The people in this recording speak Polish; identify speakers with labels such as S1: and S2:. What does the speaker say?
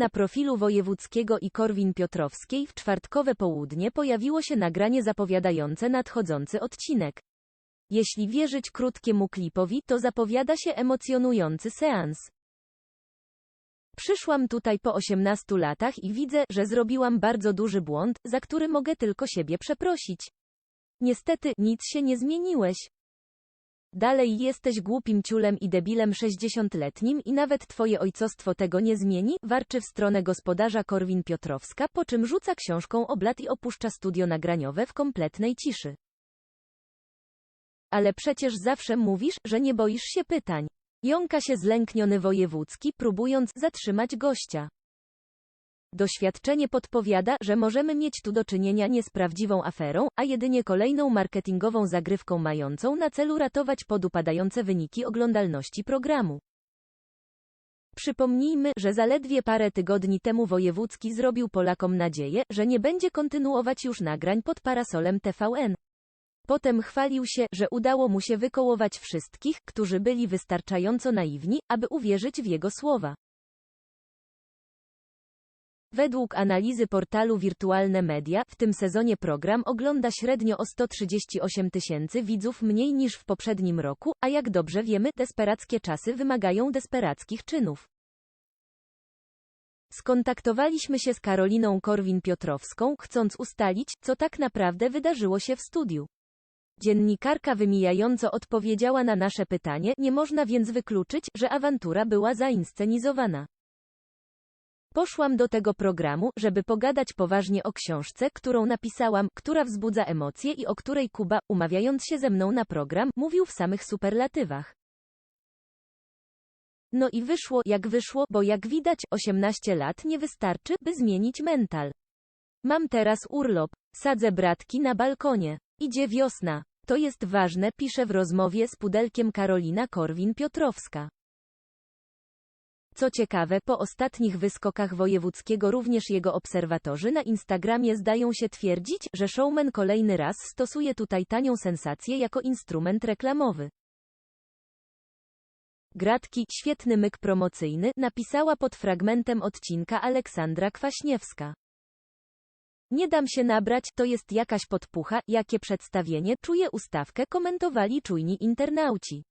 S1: Na profilu wojewódzkiego i Korwin Piotrowskiej w czwartkowe południe pojawiło się nagranie zapowiadające nadchodzący odcinek. Jeśli wierzyć krótkiemu klipowi, to zapowiada się emocjonujący seans. Przyszłam tutaj po 18 latach i widzę, że zrobiłam bardzo duży błąd, za który mogę tylko siebie przeprosić. Niestety, nic się nie zmieniłeś. Dalej jesteś głupim ciulem i debilem 60-letnim i nawet twoje ojcostwo tego nie zmieni, warczy w stronę gospodarza Korwin Piotrowska, po czym rzuca książką o blat i opuszcza studio nagraniowe w kompletnej ciszy. Ale przecież zawsze mówisz, że nie boisz się pytań. Jąka się zlękniony wojewódzki, próbując zatrzymać gościa. Doświadczenie podpowiada, że możemy mieć tu do czynienia nie z prawdziwą aferą, a jedynie kolejną marketingową zagrywką mającą na celu ratować podupadające wyniki oglądalności programu. Przypomnijmy, że zaledwie parę tygodni temu Wojewódzki zrobił Polakom nadzieję, że nie będzie kontynuować już nagrań pod parasolem TVN. Potem chwalił się, że udało mu się wykołować wszystkich, którzy byli wystarczająco naiwni, aby uwierzyć w jego słowa. Według analizy portalu Wirtualne Media, w tym sezonie program ogląda średnio o 138 tysięcy widzów mniej niż w poprzednim roku, a jak dobrze wiemy, desperackie czasy wymagają desperackich czynów. Skontaktowaliśmy się z Karoliną Korwin-Piotrowską, chcąc ustalić, co tak naprawdę wydarzyło się w studiu. Dziennikarka wymijająco odpowiedziała na nasze pytanie, nie można więc wykluczyć, że awantura była zainscenizowana. Poszłam do tego programu, żeby pogadać poważnie o książce, którą napisałam, która wzbudza emocje i o której Kuba, umawiając się ze mną na program, mówił w samych superlatywach. No i wyszło, jak wyszło, bo jak widać, 18 lat nie wystarczy, by zmienić mental. Mam teraz urlop, sadzę bratki na balkonie. Idzie wiosna. To jest ważne, pisze w rozmowie z Pudelkiem Karolina Korwin-Piotrowska. Co ciekawe, po ostatnich wyskokach wojewódzkiego również jego obserwatorzy na Instagramie zdają się twierdzić, że showman kolejny raz stosuje tutaj tanią sensację jako instrument reklamowy. Gratki, świetny myk promocyjny, napisała pod fragmentem odcinka Aleksandra Kwaśniewska. Nie dam się nabrać, to jest jakaś podpucha, jakie przedstawienie, czuję ustawkę, komentowali czujni internauci.